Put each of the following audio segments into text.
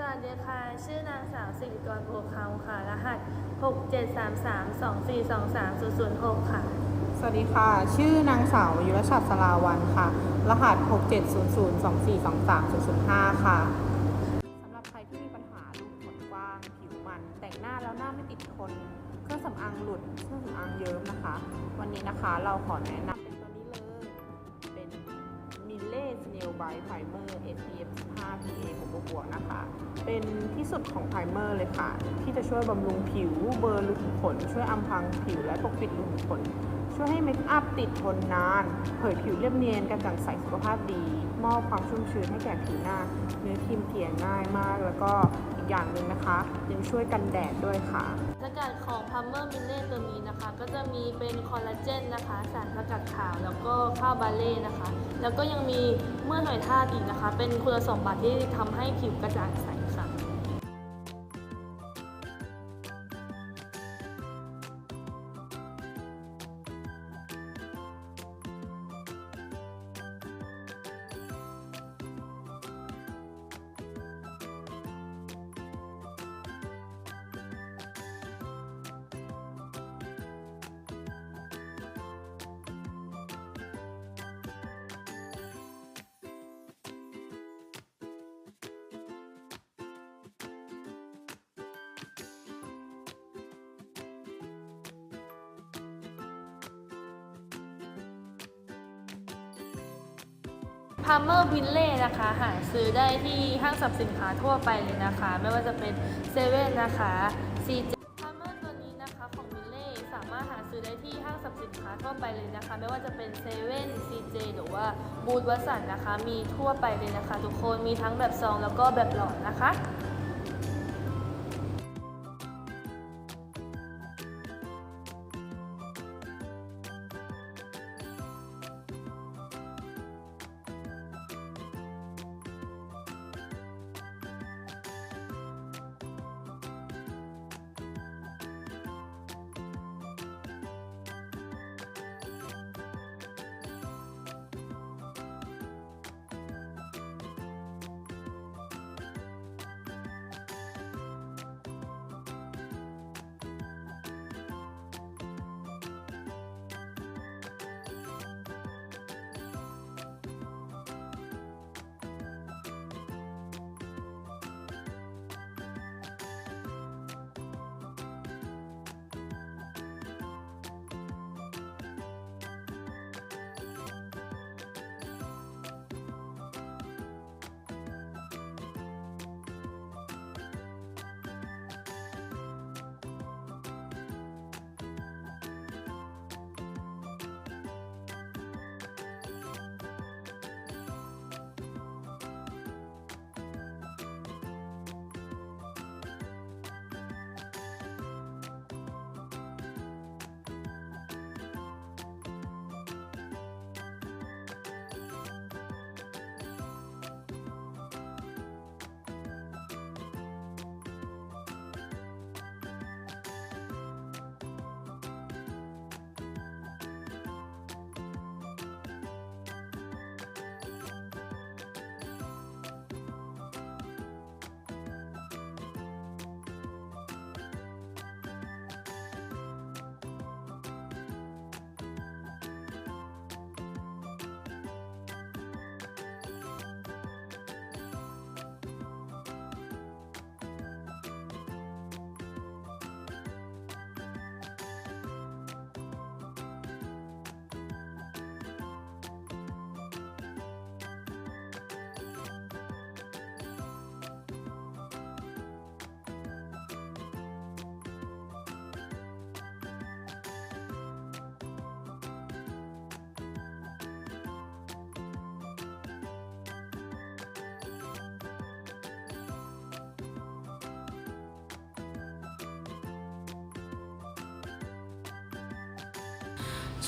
สวัสดีค่ะ ชื่อนางสาวสิริกรโพคำค่ะ รหัส 6733242306 ค่ะ สวัสดีค่ะ ชื่อนางสาวยุรชัดสลาวันค่ะ รหัส 6700242305ค่ะสำหรับใครที่มีปัญหารูขุมขนกว้าง ผิวมัน แต่งหน้าแล้วหน้าไม่ติดทน เครื่องสำอางหลุด เครื่องสำอางเยิ้มนะคะ วันนี้นะคะเราขอแนะนำเป็นตัวนี้เลย เป็นมิลเล่สเนลไบท์ไพรเมอร์ SPF 15 PA บวกบวกๆนะคะ เป็นที่สุดของไพรเมอร์เลยค่ะ ที่จะช่วยบำรุงผิว เบลอร์รูขุมขน ช่วยอำพรางผิวและปกปิดรูขุมขน ช่วยให้เมคอัพติดทนนาน เผยผิวเรียบเนียนกระจ่างใสสุขภาพดี มอบความชุ่มชื้นให้แก่ผิวหน้า เนื้อครีมเกลี่ยง่ายมาก แล้วก็อีกอย่างหนึ่งนะคะ ยังช่วยกันแดดด้วยค่ะสกัดของพัมเมอร์มิลเล่ตัวนี้นะคะ ก็จะมีเป็นคอลลาเจนนะคะ สารสกัดขาวแล้วก็ข้าวบาเล่นะคะ แล้วก็ยังมีเมื่อหน่อยทาอีกนะคะ เป็นคุณสมบัติที่ทำให้ผิวกระจ่างใสค่ะ พา m เมอร์วินเล่นะคะ หาซื้อได้ที่ห้างสรรพสินค้าทั่วไปเลยนะคะ ไม่ว่าจะเป็นเซเว่นนะคะซีเจพา m เมอร์ตัวนี้นะคะของวินเล่สามารถหาซื้อได้ที่ห้างสรรพสินค้าทั่วไปเลยนะคะ ไม่ว่าจะเป็นเซเว่นซีเจหรือว่าบูธวัสันนะคะ มีทั่วไปเลยนะคะ ทุกคนมีทั้งแบบซองแล้วก็แบบหลอดนะคะ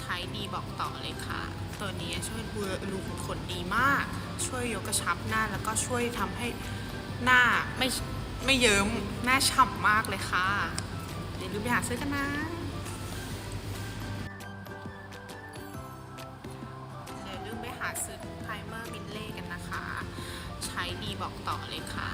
ใช้ดีบอกต่อเลยค่ะ ตัวนี้ช่วยดูรูขุมขนดีมาก ช่วยยกกระชับหน้าแล้วก็ช่วยทำให้หน้าไม่ไม่เยิ้มหน้าฉ่ำมากเลยค่ะ เดี๋ยวลืมไปหาซื้อกันนะเดี๋ยวลืมไปหาซื้อไพรเมอร์มินเล่กันนะคะ ใช้ดีบอกต่อเลยค่ะ